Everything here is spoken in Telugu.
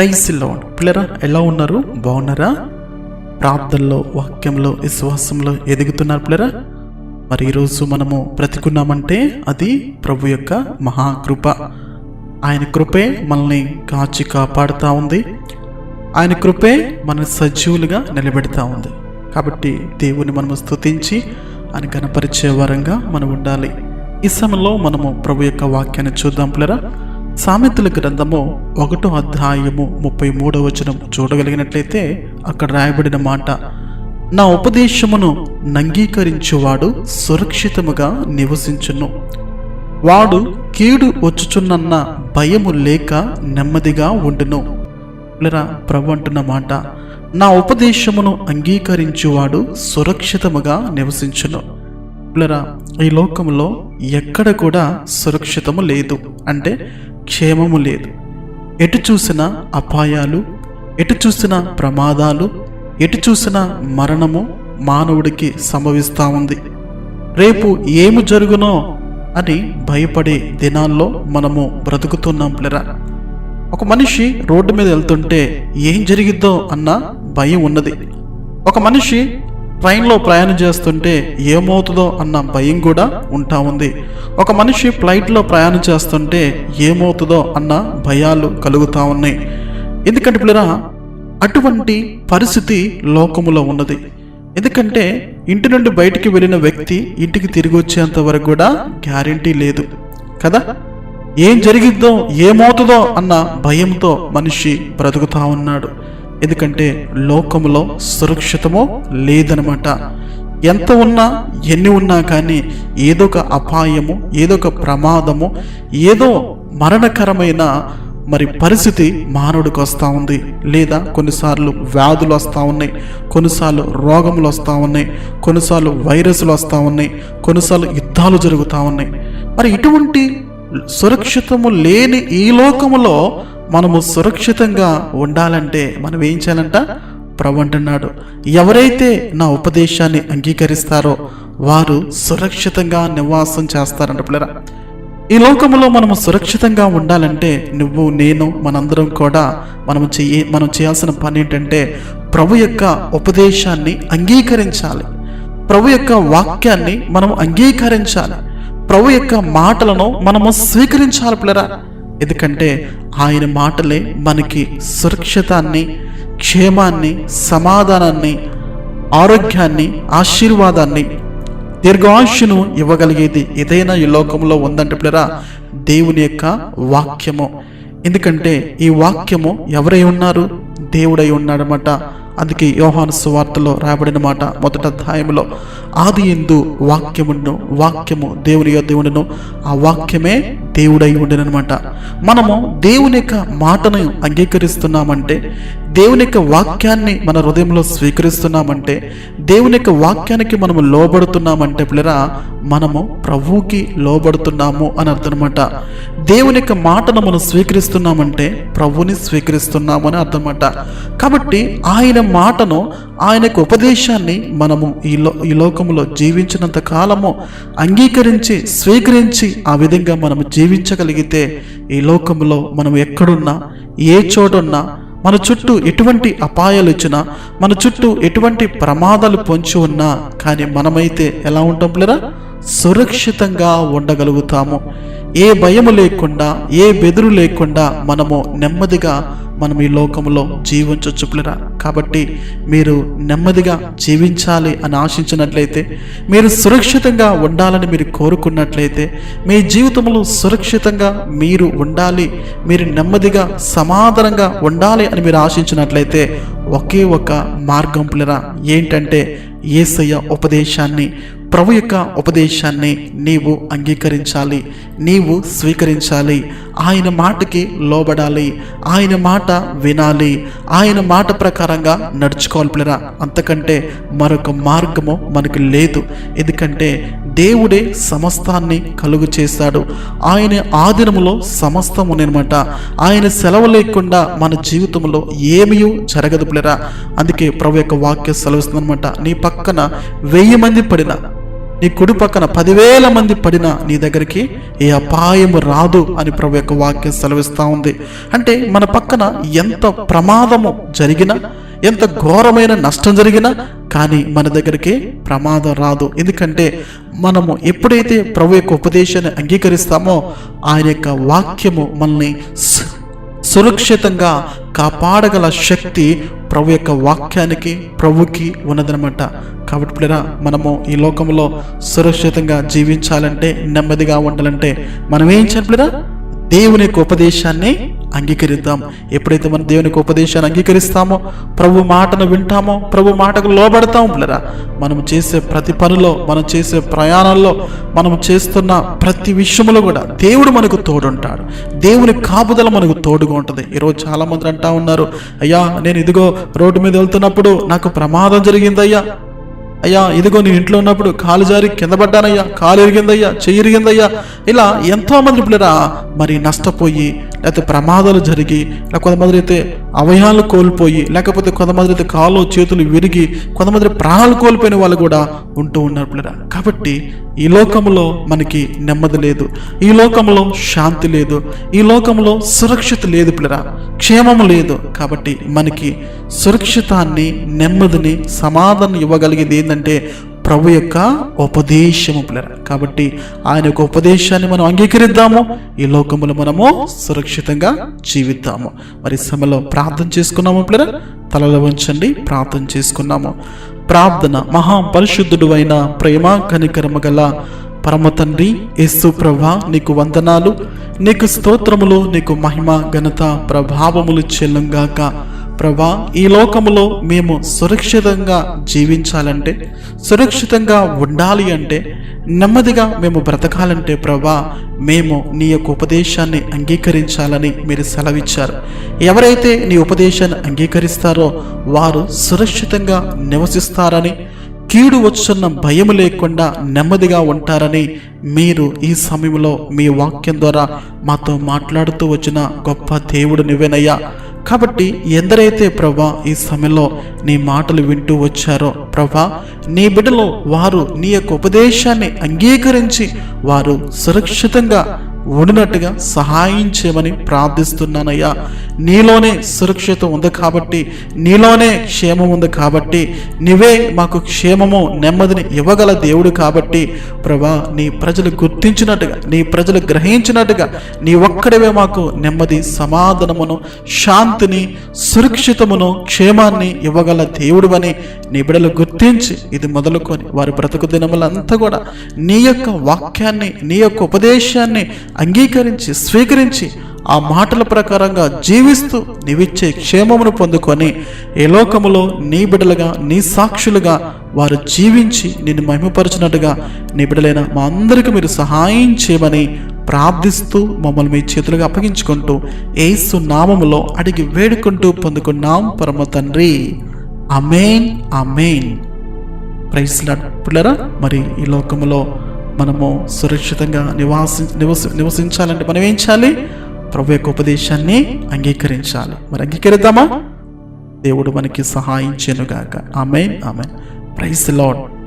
ప్రైజ్లో పిల్లరా ఎలా ఉన్నారు? బాగున్నారా? ప్రార్థనలో వాక్యంలో విశ్వాసంలో ఎదుగుతున్నారు పిల్లరా? మరి ఈరోజు మనము బ్రతికున్నామంటే అది ప్రభు యొక్క మహాకృప. ఆయన కృపే మనల్ని కాచి కాపాడుతూ ఉంది. ఆయన కృపే మన సజీవులుగా నిలబెడతా ఉంది. కాబట్టి దేవుని మనము స్తుతించి ఆయన కనపరిచే వరంగా మనం ఉండాలి. ఈ సమయంలో మనము ప్రభు యొక్క వాక్యాన్ని చూద్దాం పిల్లరా. సామెతల గ్రంథము ఒకటో అధ్యాయము ముప్పై మూడవ వచనం చూడగలిగినట్లయితే అక్కడ రాయబడిన మాట నా ఉపదేశమును నంగీకరించువాడు సురక్షితముగా నివసించును. వాడు కీడు వచ్చుచున్నన్న భయము లేక నెమ్మదిగా ఉండును. లేరా ప్రభు అంటున్న మాట నా ఉపదేశమును అంగీకరించువాడు సురక్షితముగా నివసించును. పిల్లరా ఈ లోకంలో ఎక్కడ కూడా సురక్షితము లేదు అంటే క్షేమము లేదు. ఎటు చూసిన అపాయాలు ఎటు చూసిన ప్రమాదాలు ఎటు చూసిన మరణము మానవుడికి సంభవిస్తూ ఉంది. రేపు ఏమి జరుగునో అని భయపడే దినాల్లో మనము బ్రతుకుతున్నాం లేరా ఒక మనిషి రోడ్డు మీద వెళ్తుంటే ఏం జరిగిద్దో అన్న భయం ఉన్నది. ఒక మనిషి ట్రైన్లో ప్రయాణం చేస్తుంటే ఏమవుతుందో అన్న భయం కూడా ఉంటా ఉంది. ఒక మనిషి ఫ్లైట్లో ప్రయాణం చేస్తుంటే ఏమవుతుందో అన్న భయాలు కలుగుతూ ఉన్నాయి. ఎందుకంటే పిల్లరా అటువంటి పరిస్థితి లోకములో ఉన్నది. ఎందుకంటే ఇంటి నుండి బయటికి వెళ్ళిన వ్యక్తి ఇంటికి తిరిగి వచ్చేంత వరకు కూడా గ్యారంటీ లేదు. కదా? ఏం జరిగిద్దో ఏమవుతుందో అన్న భయంతో మనిషి బ్రతుకుతా ఉన్నాడు. ఎందుకంటే లోకములో సురక్షితమో లేదనమాట ఎంత ఉన్నా ఎన్ని ఉన్నా కానీ ఏదో ఒక అపాయము ఏదో ఒక ప్రమాదము ఏదో మరణకరమైన మరి పరిస్థితి మానవుడికి వస్తూ ఉంది. లేదా కొన్నిసార్లు వ్యాధులు వస్తూ ఉన్నాయి కొన్నిసార్లు రోగములు వస్తూ ఉన్నాయి కొన్నిసార్లు వైరస్లు వస్తూ ఉన్నాయి కొన్నిసార్లు యుద్ధాలు జరుగుతూ ఉన్నాయి. మరి ఇటువంటి సురక్షితము లేని ఈ లోకములో మనము సురక్షితంగా ఉండాలంటే మనం ఏం చేయాలంట? ప్రభు అంటున్నాడు ఎవరైతే నా ఉపదేశాన్ని అంగీకరిస్తారో వారు సురక్షితంగా నివాసం చేస్తారంట పిల్లరా. ఈ లోకంలో మనము సురక్షితంగా ఉండాలంటే నువ్వు నేను మనందరం కూడా మనము చెయ్యి మనం చేయాల్సిన పని ఏంటంటే ప్రభు యొక్క ఉపదేశాన్ని అంగీకరించాలి. ప్రభు యొక్క వాక్యాన్ని మనం అంగీకరించాలి. ప్రభు యొక్క మాటలను మనము స్వీకరించాలి పిల్లరా. ఎందుకంటే ఆయన మాటలే మనకి సురక్షితాన్ని క్షేమాన్ని సమాధానాన్ని ఆరోగ్యాన్ని ఆశీర్వాదాన్ని దీర్ఘాయుషును ఇవ్వగలిగేది ఏదైనా ఈ లోకంలో ఉందంటే పిల్లరా దేవుని యొక్క వాక్యము. ఎందుకంటే ఈ వాక్యము ఎవరై ఉన్నారు? దేవుడై ఉన్నాడనమాట అందుకే యోహాను సువార్తలో రాబడిన మాట మొదట అధ్యాయంలో ఆది ఎందు వాక్యమును వాక్యము దేవుని యొక్క దేవుడును ఆ వాక్యమే దేవుడై ఉండనమాట మనము దేవుని యొక్క మాటను అంగీకరిస్తున్నామంటే దేవుని యొక్క వాక్యాన్ని మన హృదయంలో స్వీకరిస్తున్నామంటే దేవుని యొక్క వాక్యానికి మనము లోబడుతున్నామంటే పిల్లరా మనము ప్రభువుకి లోబడుతున్నాము అని అర్థమన్నమాట. దేవుని యొక్క మాటను మనం స్వీకరిస్తున్నామంటే ప్రభుని స్వీకరిస్తున్నాము అని అర్థమన్నమాట. కాబట్టి ఆయన మాటను ఆయన యొక్క ఉపదేశాన్ని మనము ఈ లో ఈ లోకములో జీవించినంత కాలము అంగీకరించి స్వీకరించి ఆ విధంగా మనము జీవించగలిగితే ఈ లోకంలో మనం ఎక్కడున్నా ఏ చోటున్నా మన చుట్టూ ఎటువంటి అపాయాలు ఇచ్చినా మన చుట్టూ ఎటువంటి ప్రమాదాలు పొంచి ఉన్నా కానీ మనమైతే ఎలా ఉంటాం లేరా సురక్షితంగా ఉండగలుగుతాము. ఏ భయము లేకుండా ఏ బెదురు లేకుండా మనము నెమ్మదిగా మనం ఈ లోకంలో జీవించవచ్చు కాబట్టి మీరు నెమ్మదిగా జీవించాలి అని ఆశించినట్లయితే మీరు సురక్షితంగా ఉండాలని మీరు కోరుకున్నట్లయితే మీ జీవితంలో సురక్షితంగా మీరు ఉండాలి మీరు నెమ్మదిగా సమాధానంగా ఉండాలి అని మీరు ఆశించినట్లయితే ఒకే ఒక మార్గం పులరా ఏంటంటే ఏసయ్య ఉపదేశాన్ని ప్రభు యొక్క ఉపదేశాన్ని నీవు అంగీకరించాలి నీవు స్వీకరించాలి ఆయన మాటకి లోబడాలి ఆయన మాట వినాలి ఆయన మాట ప్రకారంగా నడుచుకోవాలి పిల్లరా. అంతకంటే మరొక మార్గము మనకు లేదు. ఎందుకంటే దేవుడే సమస్తాన్ని కలుగు చేశాడు. ఆయన ఆధీనములో సమస్తం అనమాట ఆయన సెలవు లేకుండా మన జీవితంలో ఏమీ జరగదు పిల్లరా. అందుకే ప్రభు యొక్క వాక్య సెలవుస్తుందనమాట నీ పక్కన వెయ్యి మంది పడిన నీ కుడి పక్కన పదివేల మంది పడినా నీ దగ్గరికి ఏ అపాయము రాదు అని ప్రభు యొక్క వాక్యం సెలవిస్తూ ఉంది. అంటే మన పక్కన ఎంత ప్రమాదము జరిగినా ఎంత ఘోరమైన నష్టం జరిగినా కానీ మన దగ్గరికి ప్రమాదం రాదు. ఎందుకంటే మనము ఎప్పుడైతే ప్రభు యొక్క ఉపదేశాన్ని అంగీకరిస్తామో ఆయన యొక్క వాక్యము మనల్ని సురక్షితంగా కాపాడగల శక్తి ప్రభు యొక్క వాక్యానికి ప్రభుకి ఉన్నదనమాట కాబట్టి పిల్లరా మనము ఈ లోకంలో సురక్షితంగా జీవించాలంటే నెమ్మదిగా ఉండాలంటే మనం ఏం చేయాలి దేవుని యొక్క ఉపదేశాన్ని అంగీకరిద్దాం. ఎప్పుడైతే మన దేవునికి ఉపదేశాన్ని అంగీకరిస్తామో ప్రభు మాటను వింటామో ప్రభు మాటకు లోబడతాం పిల్లరా. మనం చేసే ప్రతి పనిలో మనం చేసే ప్రయాణంలో మనం చేస్తున్న ప్రతి విషయంలో కూడా దేవుడు మనకు తోడుంటాడు. దేవుని కాపుదల మనకు తోడుగా ఉంటుంది. ఈరోజు చాలామంది అంటా ఉన్నారు అయ్యా నేను ఇదిగో రోడ్డు మీద వెళ్తున్నప్పుడు నాకు ప్రమాదం జరిగిందయ్యా. అయ్యా ఇదిగో నేను ఇంట్లో ఉన్నప్పుడు కాలు జారి కింద పడ్డానయ్యా. కాలు ఎరిగిందయ్యా చెయ్యి ఎరిగిందయ్యా ఇలా ఎంతో మంది పిల్లరా మరి నష్టపోయి లేకపోతే ప్రమాదాలు జరిగి లేక కొంతమంది అయితే అవయాలు కోల్పోయి లేకపోతే కొంతమంది అయితే కాళ్ళు చేతులు విరిగి కొంతమంది ప్రాణాలు కోల్పోయిన వాళ్ళు కూడా ఉంటూ ఉన్నారు పిల్లరా. కాబట్టి ఈ లోకంలో మనకి నెమ్మది లేదు. ఈ లోకంలో శాంతి లేదు. ఈ లోకంలో సురక్షిత లేదు పిల్లరా. క్షేమము లేదు. కాబట్టి మనకి సురక్షితాన్ని నెమ్మదిని సమాధానం ఇవ్వగలిగేది ఏంటంటే ప్రభు యొక్క ఉపదేశము పిల్లరా. కాబట్టి ఆయన యొక్క ఉపదేశాన్ని మనం అంగీకరిద్దాము. ఈ లోకములో మనము సురక్షితంగా జీవిద్దాము. మరి ఈ సమయంలో ప్రార్థన చేసుకున్నాము పిల్లరా? తలలో ఉంచండి ప్రార్థన చేసుకున్నాము. ప్రార్థన మహాపరిశుద్ధుడు అయిన ప్రేమ కనికరమ గల పరమ తండ్రి యేసు ప్రభా నీకు వందనాలు. నీకు స్తోత్రములు నీకు మహిమ ఘనత ప్రభావములు చెల్లంగాక ప్రభా ఈ లోకములో మేము సురక్షితంగా జీవించాలంటే సురక్షితంగా ఉండాలి అంటే నెమ్మదిగా మేము బ్రతకాలంటే ప్రభా మేము నీ యొక్క ఉపదేశాన్ని అంగీకరించాలని మీరు సెలవిచ్చారు. ఎవరైతే నీ ఉపదేశాన్ని అంగీకరిస్తారో వారు సురక్షితంగా నివసిస్తారని కీడు వచ్చున్న భయం లేకుండా నెమ్మదిగా ఉంటారని మీరు ఈ సమయంలో మీ వాక్యం ద్వారా మాతో మాట్లాడుతూ వచ్చిన గొప్ప దేవుడు నువ్వేనయ్యా. కాబట్టి ఎందరైతే ప్రభా ఈ సమయంలో నీ మాటలు వింటూ వచ్చారో ప్రభా నీ బిడ్డలో వారు నీ యొక్క ఉపదేశాన్ని అంగీకరించి వారు సురక్షితంగా ఉండినట్టుగా సహాయం చేయమని ప్రార్థిస్తున్నానయ్యా. నీలోనే సురక్షిత ఉంది కాబట్టి నీలోనే క్షేమం ఉంది కాబట్టి నీవే మాకు క్షేమము నెమ్మదిని ఇవ్వగల దేవుడు కాబట్టి ప్రభా నీ ప్రజలు గుర్తించినట్టుగా నీ ప్రజలు గ్రహించినట్టుగా నీ ఒక్కడివే మాకు నెమ్మది సమాధానమును శాంతిని సురక్షితమును క్షేమాన్ని ఇవ్వగల దేవుడు అని నీ బిడలు గుర్తించి ఇది మొదలుకొని వారి బ్రతుకు దినములంతా కూడా నీ యొక్క వాక్యాన్ని నీ యొక్క ఉపదేశాన్ని అంగీకరించి స్వీకరించి ఆ మాటల ప్రకారంగా జీవిస్తూ నీవిచ్చే క్షేమమును పొందుకొని ఏ లోకములో నీ బిడలుగా నీ సాక్షులుగా వారు జీవించి నిన్ను మహిమపరచినట్టుగా నీ బిడ్డలైన మా అందరికీ మీరు సహాయం చేయమని ప్రార్థిస్తూ మమ్మల్ని మీ చేతులుగా అప్పగించుకుంటూ ఏసు నామములో అడిగి వేడుకుంటూ పొందుకున్నాం. పరమ తండ్రి. అమేన్ అమేన్ ప్రైస్ పిల్లరా మరి ఈ లోకములో మనము సురక్షితంగా నివాసి నివసి నివసించాలంటే మనం ఏం చేయాలి? ప్రభు యొక్క ఉపదేశాన్ని అంగీకరించాలి. మరి అంగీకరిద్దామా? దేవుడు మనకి సహాయం చేయనుగాక. Amen amen. Praise Lord